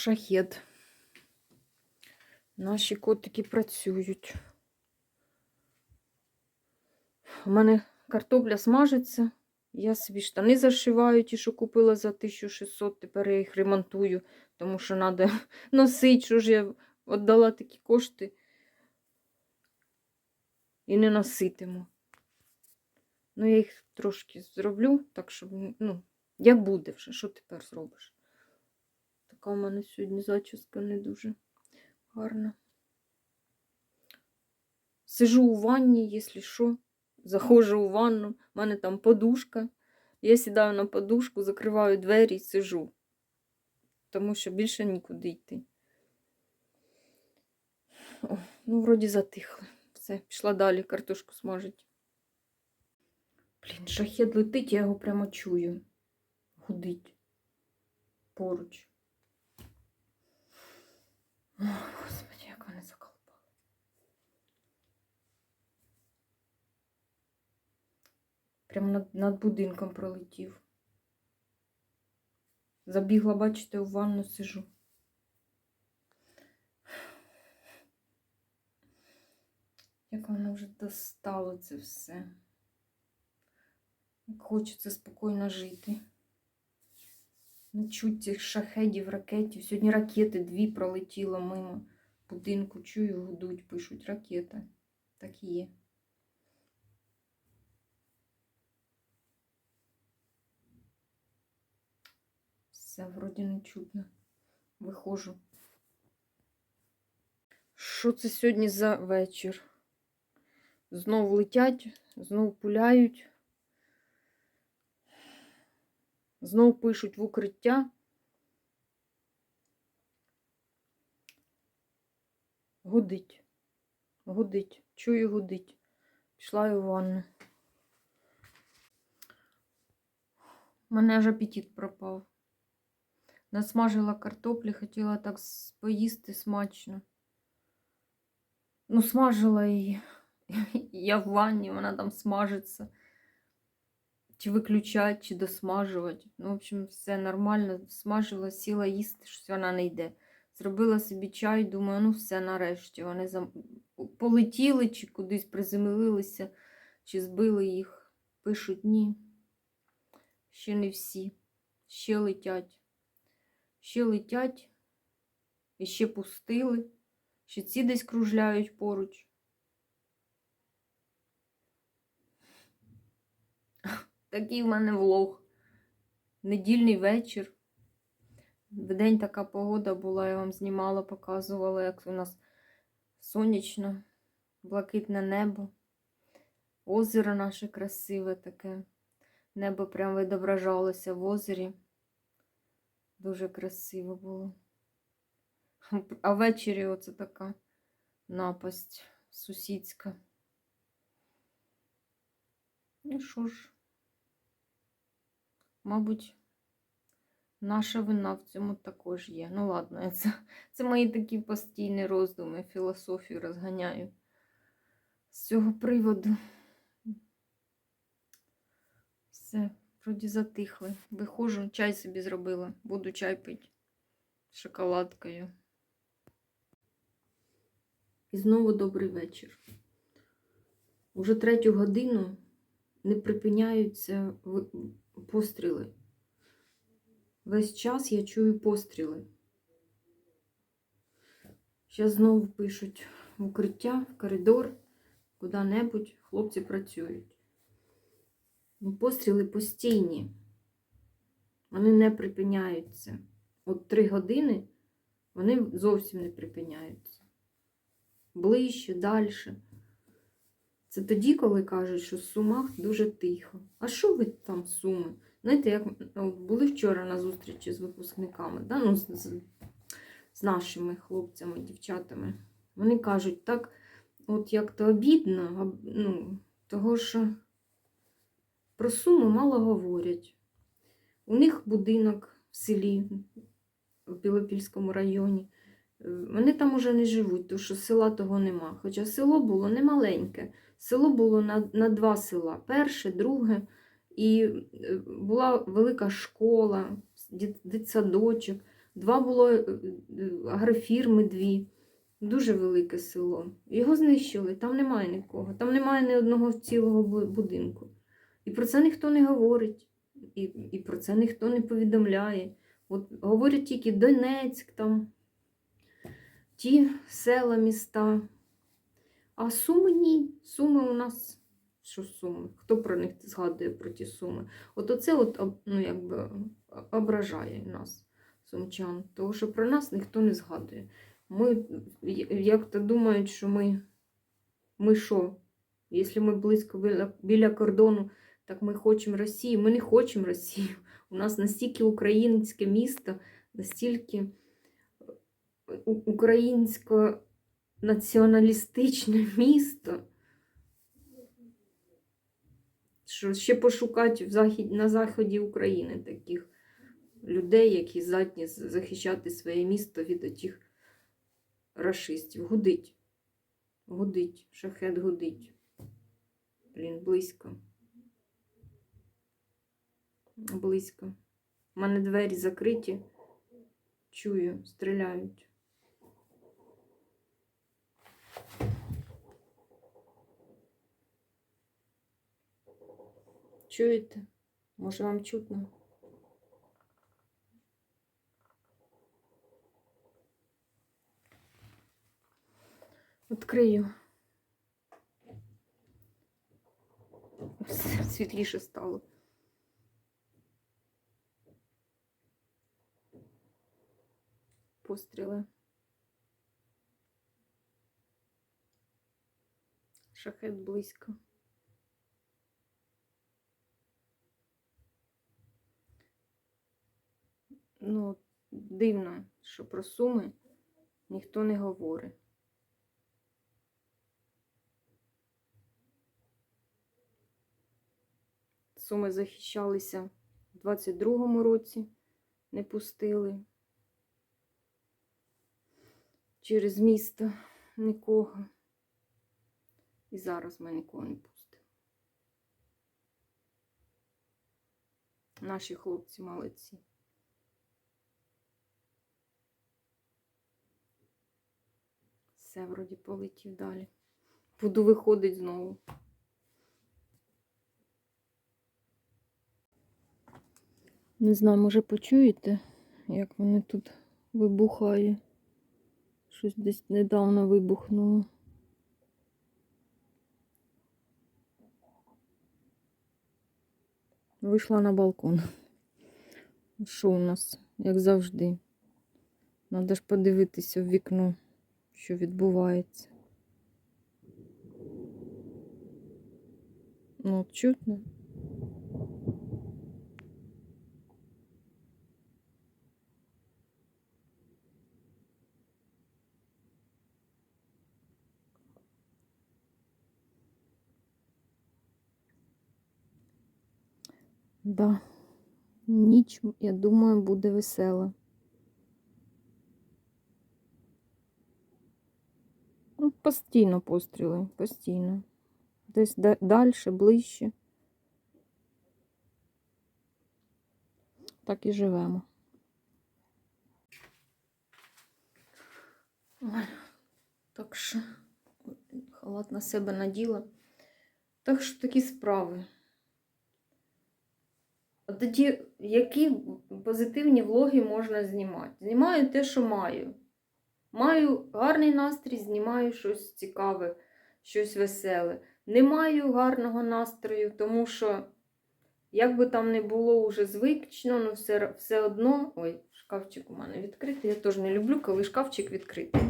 шахет. Наші котики працюють. У мене картопля смажиться. Я собі штани зашиваю, ті, що купила за 1600, тепер я їх ремонтую, тому що треба носити, що ж я віддала такі кошти і не носитиму. Ну, я їх трошки зроблю, так щоб, ну, як буде вже, що тепер зробиш? Така у мене сьогодні зачіска не дуже гарна. Сижу у ванні, якщо що, заходжу у ванну, в мене там подушка. Я сідаю на подушку, закриваю двері і сижу, тому що більше нікуди йти. О, ну, вроді затихли. Все, пішла далі картошку смажить. Блін, шахет летить, я його прямо чую. Гудить поруч. О, Господи, як вони заколпали. Прямо над, над будинком пролетів. Забігла, бачите, у ванну сижу. Як воно вже достало це все. Як хочеться спокійно жити. Не чуть цих шахедів, ракетів. Сьогодні ракети дві пролетіло мимо будинку. Чую, гудуть, пишуть ракета. Так і є. Все, вроді не чутно. Виходжу. Що це сьогодні за вечір? Знов летять, знов пуляють. Знов пишуть в укриття. Гудить. Гудить. Чую, гудить. Пішла я у ванну. У мене аж апетит пропав. Насмажила картоплі, хотіла так поїсти смачно. Ну, смажила її. Я в ванні, вона там смажиться. Чи виключати, чи досмажувати. Ну, в общем, все нормально. Смажила, сіла їсти, щось вона не йде. Зробила собі чай, думаю, ну все нарешті. Вони зам... полетіли, чи кудись приземлилися, чи збили їх. Пишуть ні. Ще не всі. Ще летять. Ще летять. І ще пустили. Ще ці десь кружляють поруч. Такий в мене влог. Недільний вечір. Вдень така погода була, я вам знімала, показувала, як у нас сонячно, блакитне небо. Озеро наше красиве таке. Небо прям відображалося в озері. Дуже красиво було. А ввечері оце така напасть сусідська. І що ж? Мабуть, наша вина в цьому також є. Ну, ладно, це, це мої такі постійні роздуми, філософію розганяю з цього приводу. Все, вроді затихли. Виходжу, чай собі зробила. Буду чай пити з шоколадкою. І знову добрий вечір. Уже третю годину не припиняються постріли. Весь час я чую постріли. Зараз знову пишуть в укриття, в коридор, куди-небудь хлопці працюють. Ну, постріли постійні. Вони не припиняються. От три години вони зовсім не припиняються. Ближче, далі. Це тоді, коли кажуть, що в Сумах дуже тихо. А що ви там, Суми? Знаєте, як ну, були вчора на зустрічі з випускниками, да? ну, з, з, нашими хлопцями, дівчатами. Вони кажуть, так, от як то обідно, ну, того що про Суми мало говорять. У них будинок в селі, в Білопільському районі. Вони там уже не живуть, тому що села того нема. Хоча село було немаленьке. Село було на, на два села: перше, друге. І е, була велика школа, дит- дитсадочок. Два було е, е, агрофірми дві. Дуже велике село. Його знищили, там немає нікого, там немає ні одного цілого будинку. І про це ніхто не говорить, і, і про це ніхто не повідомляє. От говорять тільки Донецьк, там, ті села, міста. А суми ні. Суми у нас. Що суми? Хто про них згадує про ті суми? От оце от, ну, якби, ображає нас, сумчан. Тому що про нас ніхто не згадує. Ми як то думають, що ми, ми що? Якщо ми близько біля, біля кордону, так ми хочемо Росію. Ми не хочемо Росію. У нас настільки українське місто, настільки українсько-націоналістичне місто, що ще пошукати в захід, на заході України таких людей, які здатні захищати своє місто від отих рашистів. Гудить. Гудить. Шахет гудить. Блін, близько. Близько. У мене двері закриті. Чую, стріляють. Чуєте? Може вам чутно? Відкрию. Все Світліше стало. Постріли. Шахет близько. Ну, дивно, що про суми ніхто не говорить. Суми захищалися в 22-му році, не пустили. Через місто нікого. І зараз ми нікого не пустимо. Наші хлопці молодці. Все вроді полетів далі. Буду виходити знову. Не знаю, може почуєте, як вони тут вибухає. Щось десь недавно вибухнуло. Вийшла на балкон. Що у нас, як завжди? Надо ж подивитися в вікно, що відбувається. Ну, чутно. Да. Ніч, я думаю, буде весела. Ну, постійно постріли, постійно. Десь далі, ближче. Так і живемо. Ой, так що халат на себе наділа. Так що такі справи. Тоді які позитивні влоги можна знімати? Знімаю те, що маю. Маю гарний настрій, знімаю щось цікаве, щось веселе. Не маю гарного настрою, тому що, як би там не було уже звично, ну все, все одно. Ой, шкафчик у мене відкритий. Я теж не люблю, коли шкафчик відкритий.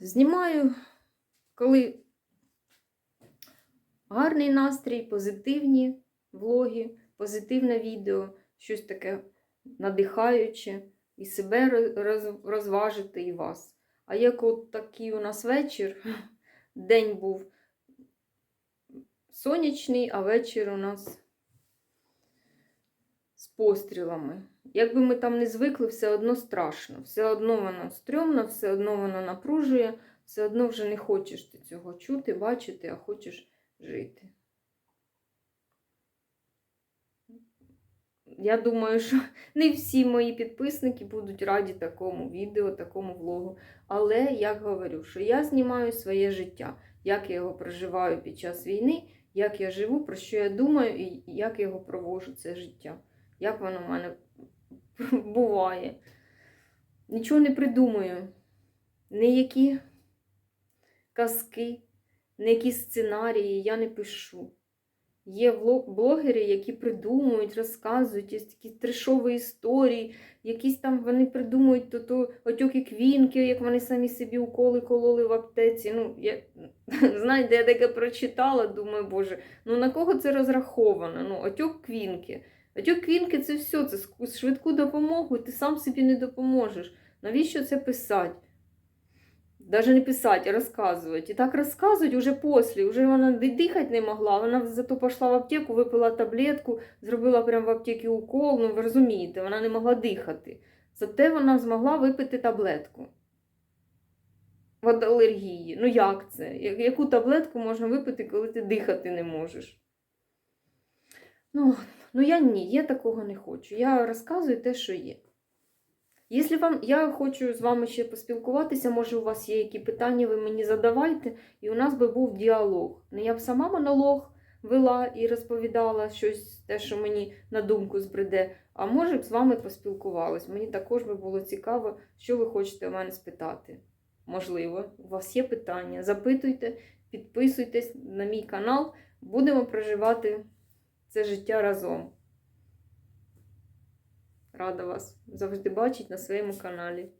Знімаю, коли гарний настрій, позитивні влоги, позитивне відео, щось таке надихаюче, і себе розважити, і вас. А як от такий у нас вечір, день був сонячний, а вечір у нас з пострілами. Якби ми там не звикли, все одно страшно, все одно воно стрьомно, все одно воно напружує, все одно вже не хочеш ти цього чути, бачити, а хочеш жити. Я думаю, що не всі мої підписники будуть раді такому відео, такому влогу. Але я говорю, що я знімаю своє життя, як я його проживаю під час війни, як я живу, про що я думаю і як я його проводжу, це життя. Як воно в мене буває. Нічого не придумую. Ніякі казки, ніякі сценарії я не пишу. Є блогери, які придумують, розказують, є такі трешові історії, якісь там вони придумують то, то отьоки квінки, як вони самі собі уколи кололи в аптеці. Ну, я, знаєте, я таке прочитала, думаю, боже, ну на кого це розраховано? Ну, отьок квінки. Отьок квінки це все, це швидку допомогу, ти сам собі не допоможеш. Навіщо це писати? Даже не писати, а розказувати. І так розказують уже після. Уже вона дихати не могла. Вона зато пішла в аптеку, випила таблетку, зробила прямо в аптеці укол. Ну, ви розумієте, вона не могла дихати. Зате вона змогла випити таблетку. Від алергії. Ну як це? Яку таблетку можна випити, коли ти дихати не можеш? Ну, ну я ні, я такого не хочу. Я розказую те, що є. Якщо вам, я хочу з вами ще поспілкуватися, може у вас є які питання, ви мені задавайте, і у нас би був діалог. Не я б сама монолог вела і розповідала щось, те, що мені на думку збреде, а може б з вами поспілкувалась. Мені також би було цікаво, що ви хочете у мене спитати. Можливо, у вас є питання. Запитуйте, підписуйтесь на мій канал, будемо проживати це життя разом. Рада вас завжди бачити на своєму каналі.